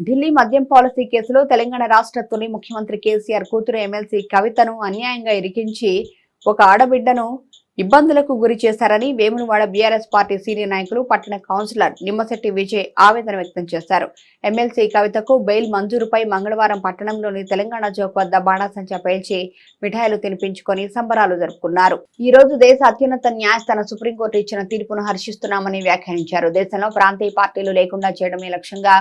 ఢిల్లీ మద్యం పాలసీ కేసులో తెలంగాణ రాష్ట్ర తొలి ముఖ్యమంత్రి కేసీఆర్ కూతురు ఎమ్మెల్సీ కవితను అన్యాయంగా ఇరికించి ఒక ఆడబిడ్డను ఇబ్బందులకు గురి చేశారని వేములవాడ బీఆర్ఎస్ పార్టీ సీనియర్ నాయకులు పట్టణ కౌన్సిలర్ నిమ్మశెట్టి విజయ్ ఆవేదన వ్యక్తం చేశారు. ఎమ్మెల్సీ కవితకు బెయిల్ మంజూరుపై మంగళవారం పట్టణంలోని తెలంగాణ చౌక్ వద్ద బాణాసంచా పేల్చి మిఠాయిలు తినిపించుకొని సంబరాలు జరుపుకున్నారు. ఈ రోజు దేశ అత్యున్నత న్యాయస్థానం సుప్రీంకోర్టు ఇచ్చిన తీర్పును హర్షిస్తున్నామని వ్యాఖ్యానించారు. దేశంలో ప్రాంతీయ పార్టీలు లేకుండా చేయడమే లక్ష్యంగా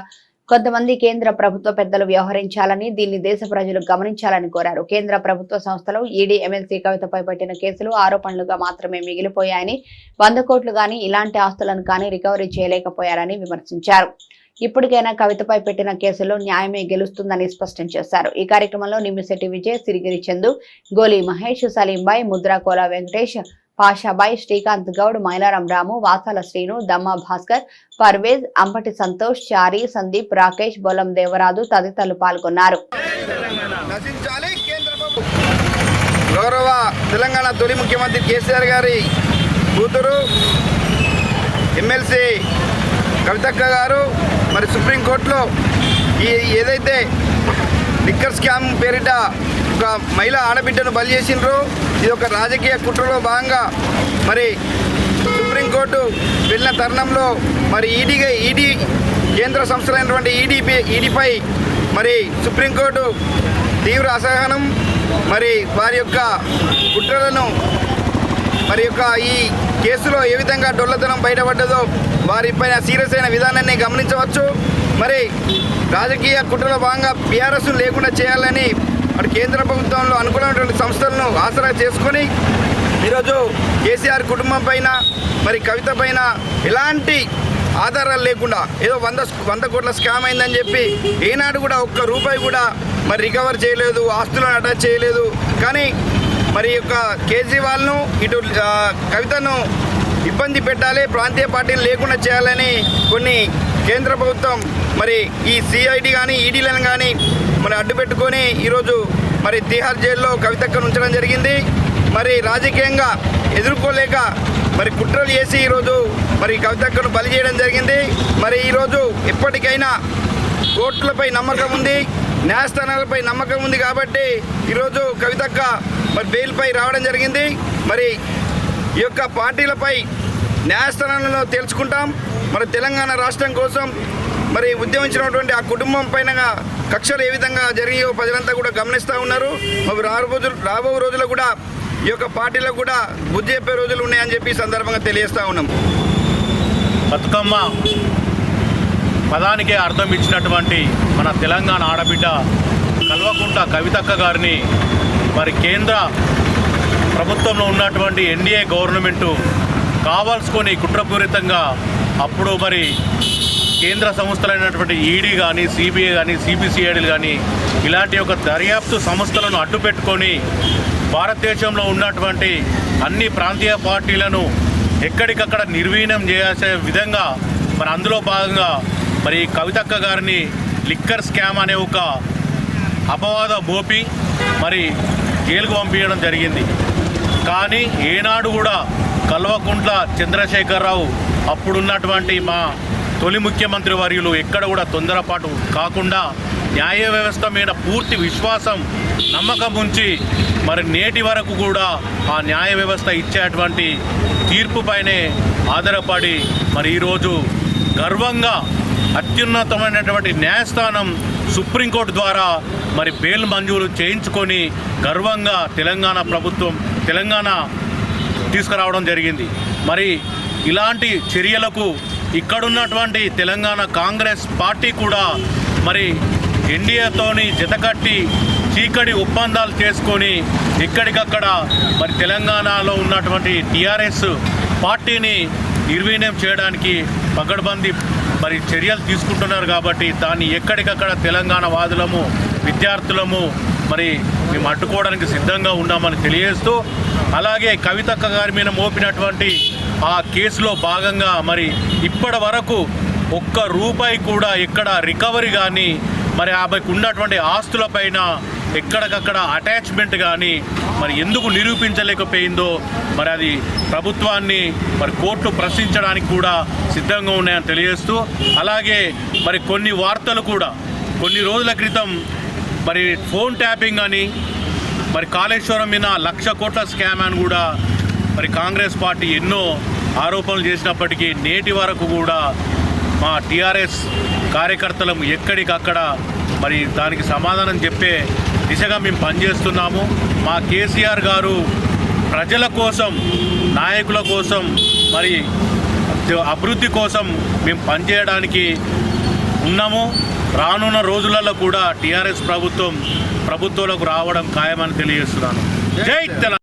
కొంతమంది కేంద్ర ప్రభుత్వ పెద్దలు వ్యవహరించాలని దీన్ని దేశ ప్రజలు గమనించాలని కోరారు. కేంద్ర ప్రభుత్వ సంస్థలు ఈడీ ఎమ్మెల్సీ కవితపై పెట్టిన కేసులు ఆరోపణలుగా మాత్రమే మిగిలిపోయాయని వంద కోట్లు గాని ఇలాంటి ఆస్తులను కానీ రికవరీ చేయలేకపోయారని విమర్శించారు. ఇప్పటికైనా కవితపై పెట్టిన కేసులో న్యాయమే గెలుస్తుందని స్పష్టం చేశారు. ఈ కార్యక్రమంలో నిమ్మిశెట్టి విజయ్ సిరిగిరి చందు గోలి మహేష్ సలీంబాయ్ ముద్రాకోల వెంకటేష్ పాషాబాయ్ శ్రీకాంత్ గౌడ్ మైలారం రాము వాసాల శ్రీను దమ్మ భాస్కర్ పర్వేజ్ అంపటి సంతోష్ చారి సందీప్ రాకేష్ బొలం దేవరాజు తదితరులు పాల్గొన్నారు. గౌరవ తెలంగాణ తొలి ముఖ్యమంత్రి కేసీఆర్ గారి కూతురు ఎమ్మెల్సీ కవితక్క గారు మరి సుప్రీంకోర్టులో ఈ ఏదైతే లిక్కర్ స్కామ్ పేరిట ఒక మహిళ ఆడబిడ్డను బలి చేసిండ్రు ఇది ఒక రాజకీయ కుట్రలో భాగంగా మరి సుప్రీంకోర్టు వెళ్ళిన తరుణంలో మరి ఈడీగా ఈడీ కేంద్ర సంస్థలైనటువంటి ఈడీపీ ఈడీపై మరి సుప్రీంకోర్టు తీవ్ర అసహనం మరి వారి యొక్క కుట్రలను మరి యొక్క ఈ కేసులో ఏ విధంగా డొల్లతనం బయటపడ్డదో వారిపైన సీరియస్ అయిన విధానాన్ని గమనించవచ్చు. మరి రాజకీయ కుట్రలో భాగంగా బీఆర్ఎస్ లేకుండా చేయాలని మరి కేంద్ర ప్రభుత్వంలో అనుకూలమైనటువంటి సంస్థలను ఆసరా చేసుకొని ఈరోజు కేసీఆర్ కుటుంబం పైన మరి కవిత పైన ఎలాంటి ఆధారాలు లేకుండా ఏదో వంద వంద కోట్ల స్కామ్ అయిందని చెప్పి ఏనాడు కూడా ఒక్క రూపాయి కూడా మరి రికవర్ చేయలేదు ఆస్తులను అటాచ్ చేయలేదు. కానీ మరి యొక్క కేజ్రీవాల్ను ఇటు కవితను ఇబ్బంది పెట్టాలి ప్రాంతీయ పార్టీలు లేకుండా చేయాలని కొన్ని కేంద్ర ప్రభుత్వం మరి ఈ సిఐడి కానీ ఈడీలను కానీ మరి అడ్డు పెట్టుకొని ఈరోజు మరి తిహార్ జైల్లో కవితక్కను ఉంచడం జరిగింది. మరి రాజకీయంగా ఎదుర్కోలేక మరి కుట్రలు చేసి ఈరోజు మరి కవితక్కను బలి చేయడం జరిగింది. మరి ఈరోజు ఎప్పటికైనా కోర్టులపై నమ్మకం ఉంది న్యాయస్థానాలపై నమ్మకం ఉంది కాబట్టి ఈరోజు కవితక్క మరి బెయిల్పై రావడం జరిగింది. మరి ఈ యొక్క పార్టీలపై న్యాయస్థానాలను తెలుసుకుంటాం. మరి తెలంగాణ రాష్ట్రం కోసం మరి ఉద్యమించినటువంటి ఆ కుటుంబం పైన కక్షలు ఏ విధంగా జరిగాయో ప్రజలంతా కూడా గమనిస్తూ ఉన్నారు. మరి రాబో రోజులు రోజుల్లో కూడా ఈ యొక్క పార్టీలో కూడా బుద్ధి చెప్పే రోజులు ఉన్నాయని చెప్పి సందర్భంగా తెలియజేస్తా ఉన్నాం. బతుకమ్మ పదానికే అర్థం ఇచ్చినటువంటి మన తెలంగాణ ఆడబిడ్డ కల్వకుంట కవితక్క గారిని మరి కేంద్ర ప్రభుత్వంలో ఉన్నటువంటి ఎన్డీఏ గవర్నమెంటు కావాల్సుకొని కుట్రపూరితంగా అప్పుడు మరి కేంద్ర సంస్థలైనటువంటి ఈడీ కానీ సిబిఐ కానీ సిబిసిఐడీలు కానీ ఇలాంటి ఒక దర్యాప్తు సంస్థలను అడ్డుపెట్టుకొని భారతదేశంలో ఉన్నటువంటి అన్ని ప్రాంతీయ పార్టీలను ఎక్కడికక్కడ నిర్వీణం చేయాల్సే విధంగా మరి అందులో భాగంగా మరి కవితక్క గారిని లిక్కర్ స్కామ్ అనే ఒక అపవాద మోపి మరి జైలుకు పంపించడం జరిగింది. కానీ ఏనాడు కూడా కల్వకుంట్ల చంద్రశేఖరరావు అప్పుడున్నటువంటి మా తొలి ముఖ్యమంత్రి వర్యులు ఎక్కడ కూడా తొందరపాటు కాకుండా న్యాయ వ్యవస్థ మీద పూర్తి విశ్వాసం నమ్మకం ఉంచి మరి నేటి వరకు కూడా ఆ న్యాయ వ్యవస్థ ఇచ్చేటువంటి తీర్పుపైనే ఆధారపడి మరి ఈరోజు గర్వంగా అత్యున్నతమైనటువంటి న్యాయస్థానం సుప్రీంకోర్టు ద్వారా మరి బెయిల్ మంజూరు చేయించుకొని గర్వంగా తెలంగాణ ప్రభుత్వం తెలంగాణ తీసుకురావడం జరిగింది. మరి ఇలాంటి చర్యలకు ఇక్కడున్నటువంటి తెలంగాణ కాంగ్రెస్ పార్టీ కూడా మరి ఎన్డీఏతోని జతకట్టి చీకటి ఒప్పందాలు చేసుకొని ఎక్కడికక్కడ మరి తెలంగాణలో ఉన్నటువంటి టీఆర్ఎస్ పార్టీని నిర్వీర్యం చేయడానికి పగడ్బందీ మరి చర్యలు తీసుకుంటున్నారు కాబట్టి దాన్ని ఎక్కడికక్కడ తెలంగాణ వాదులము విద్యార్థులము మరి మేము అడ్డుకోవడానికి సిద్ధంగా ఉన్నామని తెలియజేస్తూ అలాగే కవితక్క గారి మీద మోపినటువంటి ఆ కేసులో భాగంగా మరి ఇప్పటి వరకు ఒక్క రూపాయి కూడా ఎక్కడ రికవరీ కానీ మరి ఆమెకు ఉన్నటువంటి ఆస్తులపైన ఎక్కడికక్కడ అటాచ్మెంట్ కానీ మరి ఎందుకు నిరూపించలేకపోయిందో మరి అది ప్రభుత్వాన్ని మరి కోర్టు ప్రశ్నించడానికి కూడా సిద్ధంగా ఉన్నాయని తెలియజేస్తూ అలాగే మరి కొన్ని వార్తలు కూడా కొన్ని రోజుల క్రితం మరి ఫోన్ ట్యాపింగ్ అని మరి కాళేశ్వరం మీద లక్ష కోట్ల స్కామ్ అని కూడా మరి కాంగ్రెస్ పార్టీ ఎన్నో ఆరోపణలు చేసినప్పటికీ నేటి వరకు కూడా మా టీఆర్ఎస్ కార్యకర్తలం ఎక్కడికక్కడ మరి దానికి సమాధానం చెప్పే దిశగా మేము పనిచేస్తున్నాము. మా కేసీఆర్ గారు ప్రజల కోసం నాయకుల కోసం మరి అభివృద్ధి కోసం మేము పనిచేయడానికి ఉన్నాము. రానున్న రోజులలో కూడా టీఆర్ఎస్ ప్రభుత్వం ప్రభుత్వంలోకి రావడం ఖాయమని తెలియజేస్తున్నాను. జై. తెలంగాణ.